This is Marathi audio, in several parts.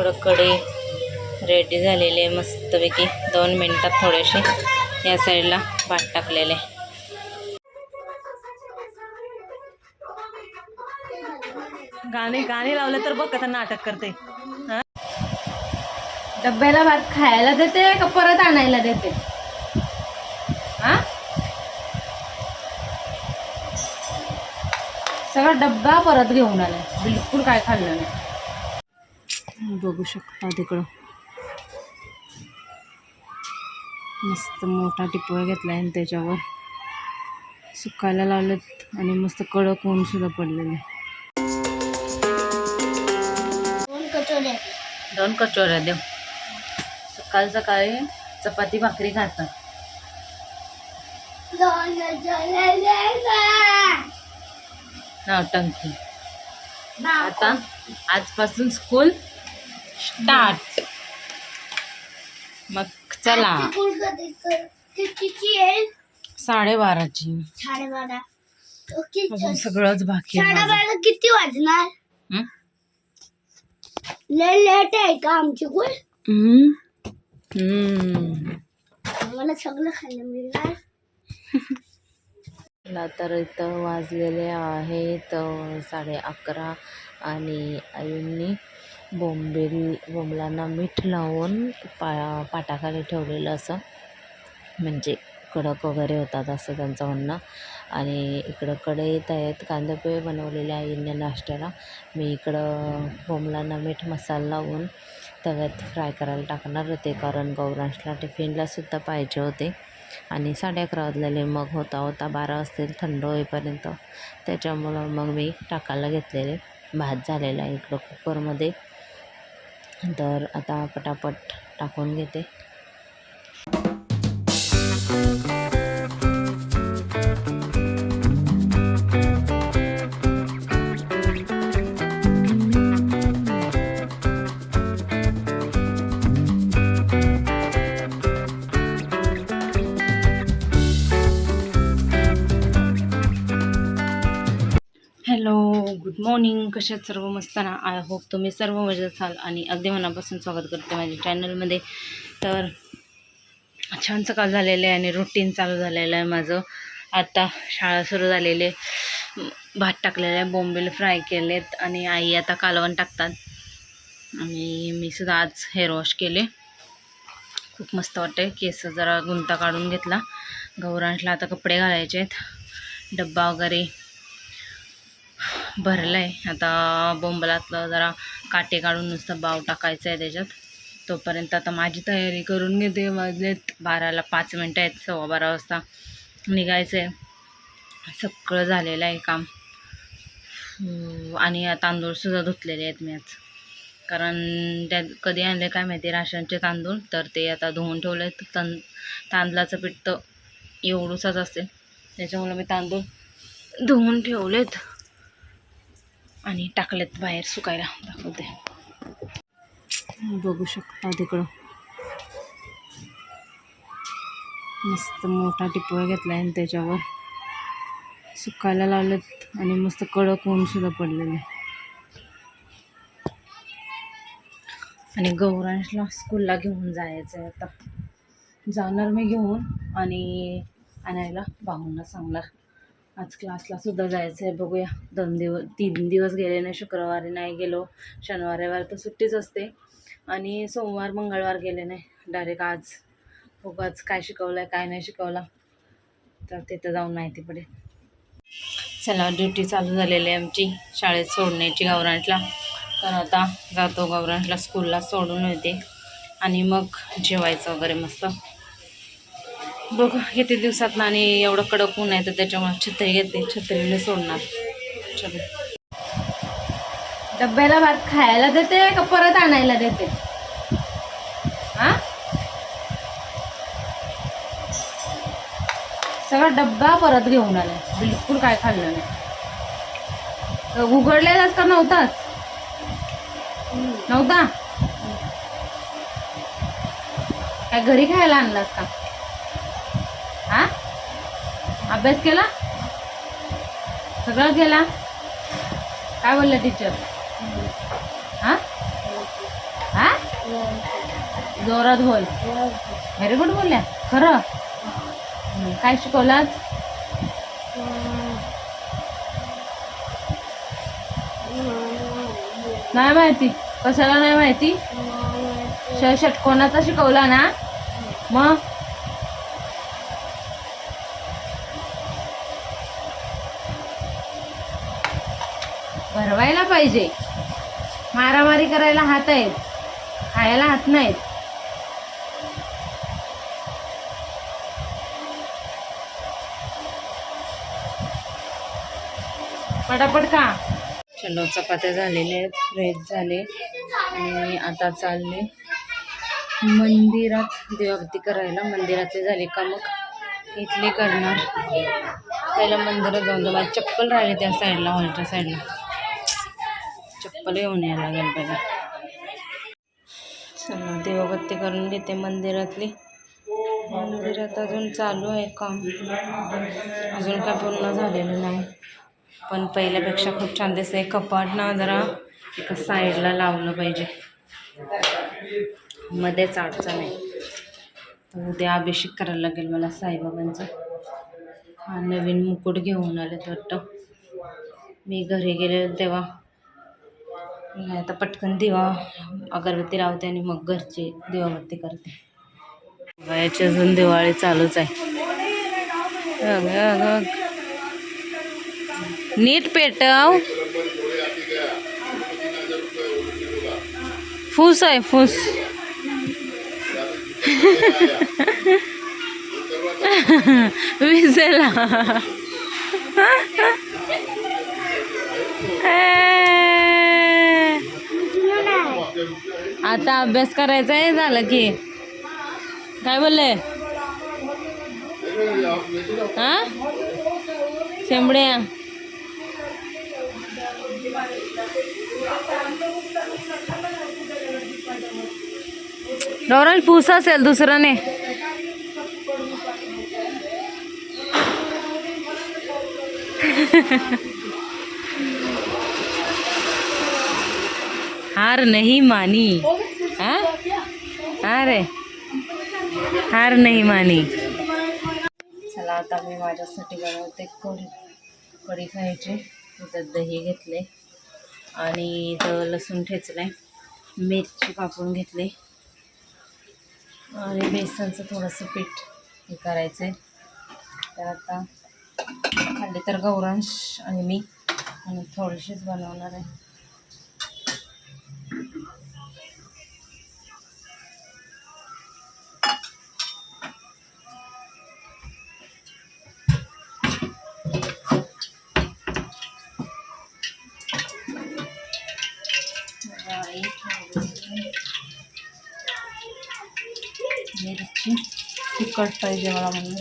इकडं कढई रेडी झालेली आहे मस्तपैकी. दोन मिनटात थोडेसे या साईडला भात टाकलेले गाणे गाणे लावले तर बघ कसं नाटक करते. डब्याला भात खायला देते का परत आणायला देते? हा? सगळा डब्बा परत घेऊन आलाय बिलकुल काय खाल्लं नाही. बघू शकता तिकडं. मस्त मोठा टिपवा घेतला आहे आणि त्याच्यावर. सुकायला लावलेत आणि मस्त कडक ऊन सुद्धा पडलेले दोन कचोऱ्या देव. सकाळ सकाळी चपाती भाकरी खातात. नवटंकी आता आजपासून स्कूल स्टार्ट. मग चला. साडेबाराची. साडेबारा. अजून सगळंच बाकी आहे माझं. साडेबारा किती वाजणार? हं? लय लेट आहे का आमची हम्म. हम्म. मला सगळं खायला मिळणार. मला तर इथं वाजलेले आहेत अं, साडे अकरा आणि आईंनी बोंबील बोंबलांना मीठ लावून पा पाटाखाली ठेवलेलं असं. म्हणजे कडक वगैरे होतात असं त्यांचं म्हणणं. आणि इकडं कढईत आहेत कांदेपोहे बनवलेले आहे इंडियन नाश्त्याला. मी इकडं बोंबलांना मीठ मसाला लावून तव्यात फ्राय करायला टाकणार होते. कारण गौरांशला टिफिनलासुद्धा पाहिजे होते. आणि साडे अकरा वाजलेले मग होता होता बारा वाजतील थंड होईपर्यंत. त्याच्यामुळं मग मी टाकायला घेतलेले. भात झालेला आहे इकडं कुकरमध्ये. तर आता पटापट टाकून घेते. गुड मॉर्निंग कशात सर्व मस्त ना आय होप तुम्ही सर्व मजेत असाल आणि अगदी मनापासून स्वागत करते माझ्या चॅनलमध्ये तर छान सकाळ झालेलं आहे आणि रुटीन चालू झालेलं आहे माझं. आता शाळा सुरू झालेली आहे. भात टाकलेला आहे बोंबील फ्राय केलेत आणि आई आता कालवण टाकतात. आणि मी सुद्धा आज हेअर वॉश केले. खूप मस्त वाटते केस जरा गुंता काढून घेतला. गौरांशला आता कपडे घालायचे आहेत डब्बा वगैरे भरलं आहे आता बोंबलातलं जरा काटे काढून नुसतं बाव टाकायचं आहे त्याच्यात. तोपर्यंत आता माझी तयारी करून घेते. वाजलेत बाराला पाच मिनटं आहेत सव्वा बारा वाजता. निघायचं आहे सगळं झालेलं आहे काम. आणि तांदूळसुद्धा धुतलेले आहेत मी आज. कारण त्यात कधी आणले काय माहिती राशनचे तांदूळ. तर ते आता धुवून ठेवले आहेत तां तांदळाचं पीठ तर एवढूसाच असते त्याच्यामुळं मी तांदूळ धुवून ठेवलेत. आणि टाकलेत बाहेर सुकायला. दाखवते. बघू शकता तिकडं. मस्त मोठा टिपोळा घेतला आहे आणि त्याच्यावर. सुकायला लावलेत आणि मस्त कडक होऊन सुद्धा पडलेले आणि गौरांशला स्कूलला घेऊन जायचं आहे आता. जाणार मी घेऊन आणि आणायला भाऊंना सांगणार. आज क्लासला सुद्धा जायचं आहे बघूया. दोन दिवस तीन दिवस गेले नाही शुक्रवारी नाही गेलो. शनिवार रविवार तर सुट्टीच असते. आणि सोमवार मंगळवार गेले नाही. डायरेक्ट आज. बघू आज काय शिकवलं आहे काय नाही शिकवलं. तर तिथं जाऊन माहिती पडेल. चला ड्युटी चालू झालेली आहे आमची. शाळेत सोडण्याची गौरांटला तर आता जातो गौरांटला स्कूलला सोडून येते. आणि मग जेवायचं वगैरे मस्त. बघ किती दिवसात ना आणि एवढं कडक ऊन आहे तर त्याच्यामुळे छत्री घेते छत्रीला सोडणार. चलो. डब्याला भात खायला देते का परत आणायला देते? हा? सगळा डब्बा परत घेऊन आलाय बिलकुल काय खाल्लं नाही. उघडलेलाच का नव्हताच. नव्हता? काय घरी खायला आणलास का? अभ्यास केला? सगळं केला? काय बोललं टीचर हा? जोरात बोल. व्हेरी गुड बोलल्या. खरं? काय शिकवलं आज? नाही माहिती. कशाला नाही माहिती? षटकोणाचा शिकवला ना? मग? भरवायला पाहिजे. मारामारी करायला हात आहेत. खायला हात नाहीत. पटापट का चलो चपात्या झालेल्या आहेत फ्रेश झाले. आणि आता चालले मंदिरात देवाभक्ती करायला. मंदिरातले झाले का मग इथले करणार. त्याला मंदिरात जाऊन जाऊ चप्पल राहिले त्या साईडला हॉलच्या साईडला. चप्पल येऊन यायला लागेल पहिला चला देवाबत्ती करून घेते मंदिरातली. मंदिरात अजून चालू आहे काम. अजून काय पूर्ण झालेलं नाही. पण पहिल्यापेक्षा खूप छान दिसतंय. कपाट ना जरा एका साईडला लावलं पाहिजे. मध्येच अडचण आहे. तर उद्या अभिषेक करायला लागेल मला साईबाबांचा. हा नवीन मुकुट घेऊन आलेत वाटतं. मी घरी गेले तेव्हा मी आता पटकन दिवा अगरबत्ती लावते आणि मग घरची दिवाबत्ती करते. वयाची अजून दिवाळी चालूच आहे. नीट पेटव. फूस आहे फूस. विजेला. आता अभ्यास करायचा आहे झालं की. काय बोलले? हा? शेंबड्या. डॉरल पूस असेल दुसरं हार नहीं मानी। अरे हार नाही मानी। चला आता मी माझ्यासाठी बनवते कढी कढी खायची. त्याच्यात दही घेतले आणि इथं लसूण ठेचलं आहे मिरची कापून घेतली. आणि बेसनचं थोडंसं पीठ हे करायचं आहे तर आता खाल्ली तर गौरांश आणि मी. आणि थोडीशीच बनवणार आहे. तिखट पाहिजे मला म्हणून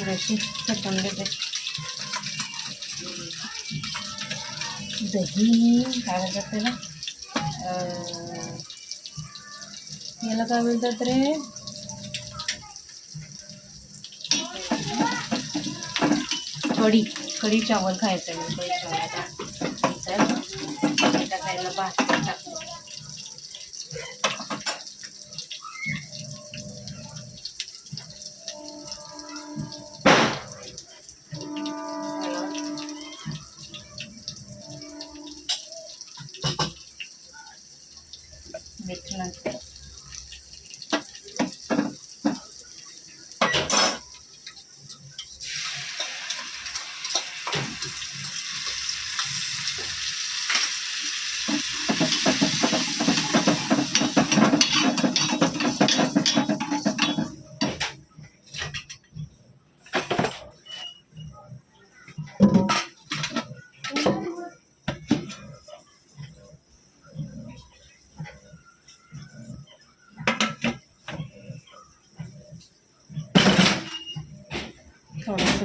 थोडीशी फेटून घेते दही काय म्हणतात त्याला? याला काय म्हणतात रे? कढी कढी चावल खायचं आहे कढी चावल तर टाकायला भात टाकतो मीठ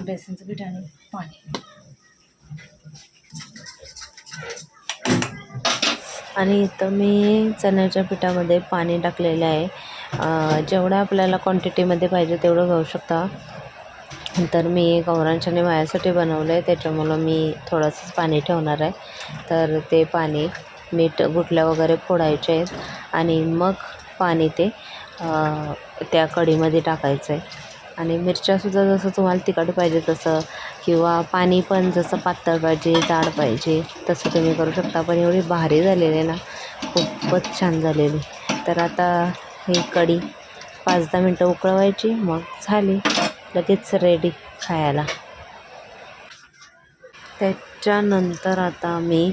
बेसनचं पीठ आणि पाणी. आणि इथं मी चण्याच्या पिठामध्ये पाणी टाकलेलं आहे. जेवढं आपल्याला क्वांटिटीमध्ये पाहिजे तेवढं घेऊ शकता. तर मी गौरांच्याने माझ्यासाठी बनवलं आहे त्याच्यामुळं मी थोडंसंच पाणी ठेवणार आहे. तर ते पाणी मीठ गुटल्या वगैरे फोडायचे आहेत. आणि मग पाणी ते त्या कढीमध्ये टाकायचं आहे आणि मिरच्यासुद्धा जसं तुम्हाला तिखट पाहिजे तसं किंवा पाणी पण जसं पातळ पाहिजे जाड पाहिजे तसं तुम्ही करू शकता. पण एवढी भारी झालेली आहे ना खूपच छान झालेली. तर आता ही कढी पाच दहा मिनटं उकळवायची मग झाली. लगेच रेडी खायला. त्याच्यानंतर आता मी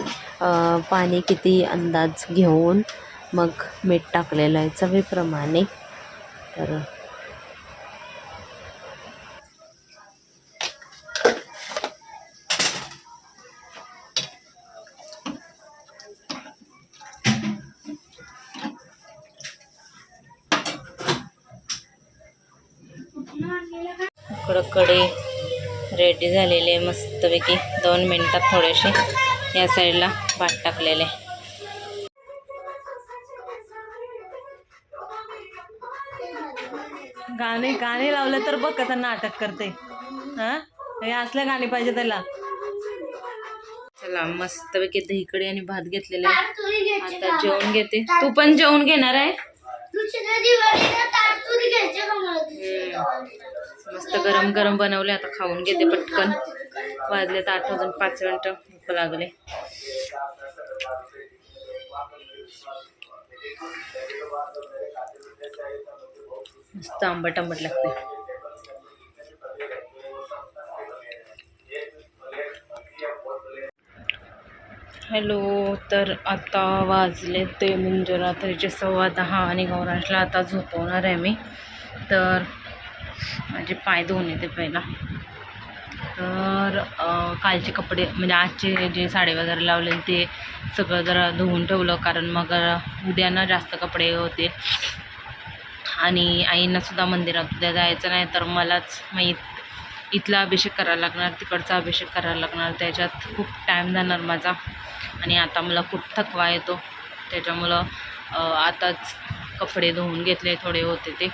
पाणी किती अंदाज घेऊन मग मीठ टाकलेलं आहे चवीप्रमाणे. तर इकडं रेडी झालेली आहे मस्तपैकी. दोन मिनटात थोडेसे या साईडला भात टाकलेले गाणे गाणे लावलं तर बघ कसं नाटक करते. हां? हे असले गाणे पाहिजे त्याला. चला मस्तपैकी दहीकडे आणि भात घेतलेला आहे. आता जेवण घेते. तू पण जेवण घेणार आहे? मस्त गरम गरम बनवले आता खाऊन घेते पटकन. वाजले तर आठ वाजून पाच मिनटं भूक लागले. मस्त आंबट आंबट लागते. हॅलो तर आता वाजले ते म्हणजे रात्रीचे सव्वा दहा आणि गौरांशला आता झोपवणार आहे मी. तर माझे पाय धुवून येते पहिला. तर कालचे कपडे म्हणजे आजचे जे साडे वगैरे लावले ते सगळं जरा धुवून ठेवलं कारण मग अं, उद्या ना जास्त कपडे होते. आणि आईंनासुद्धा मंदिरात उद्या जायचं नाही तर मलाच माहीत इथला अभिषेक करायला लागणार तिकडचा अभिषेक करायला लागणार त्याच्यात खूप टाईम जाणार माझा. आणि आता मला खूप थकवा येतो. त्याच्यामुळं आताच कपडे धुवून घेतले थोडे होते ते.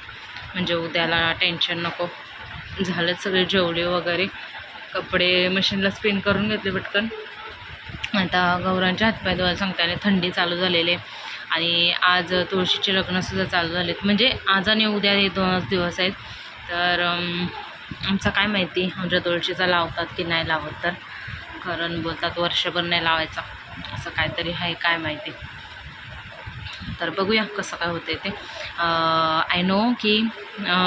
म्हणजे उद्याला टेन्शन नको. झालं सगळे जेवले वगैरे. कपडे मशीनला स्पिन करून घेतले पटकन. आता गौरांच्या हातपाय धुवायला सांगते आणि थंडी चालू झालेली आहे. आणि आज तुळशीचे लग्नसुद्धा चालू झालेत. म्हणजे आज आणि उद्या हे दोनच दिवस आहेत. तर आमचं काय माहिती आमच्या तुळशीचा लावतात की नाही लावत तर. कारण बोलतात वर्षभर नाही लावायचा. असं काहीतरी आहे काय माहिती. तर बघूया कसं काय होते ते. आय नो की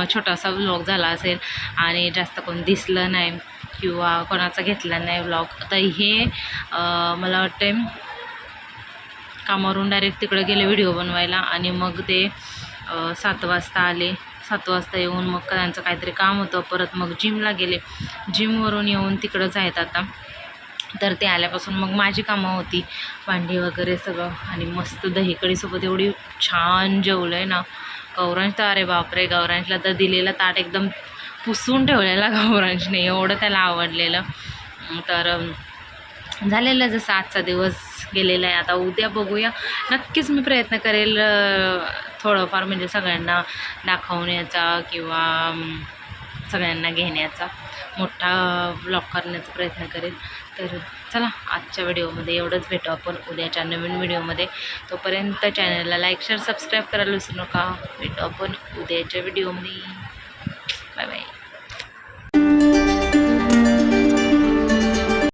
छोटासा व्लॉग झाला असेल आणि जास्त कोण दिसलं नाही किंवा कोणाचा घेतला नाही व्लॉग तर हे मला वाटते कामावरून डायरेक्ट तिकडे गेले व्हिडिओ बनवायला आणि मग ते सात वाजता आले. सात वाजता येऊन मग त्यांचं काहीतरी काम होतं. परत मग जिमला गेले. जिमवरून येऊन तिकडंच आहेत आता. तर ते आल्यापासून मग माझी कामं होती. भांडी वगैरे सगळं आणि मस्त दहीकडीसोबत एवढी छान जेवलं आहे ना. गौरांश तर अरे बापरे गौरांशला तर दिलेलं ताट एकदम पुसून ठेवलेला गौरांशने एवढं त्याला आवडलेलं. तर झालेलं जसं आजचा दिवस गेलेला आहे. आता उद्या बघूया. नक्कीच मी प्रयत्न करेल थोडंफार म्हणजे सगळ्यांना दाखवण्याचा किंवा सगळ्यांना घेण्याचा. मोठा ब्लॉग करण्याचा प्रयत्न करेल. तर चला आजच्या व्हिडिओमध्ये एवढंच भेटू आपण. उद्याच्या नवीन व्हिडिओमध्ये. तोपर्यंत चॅनलला लाईक शेअर सबस्क्राईब करायला विसरू नका. भेटू आपण उद्याच्या व्हिडिओमध्ये. Bye bye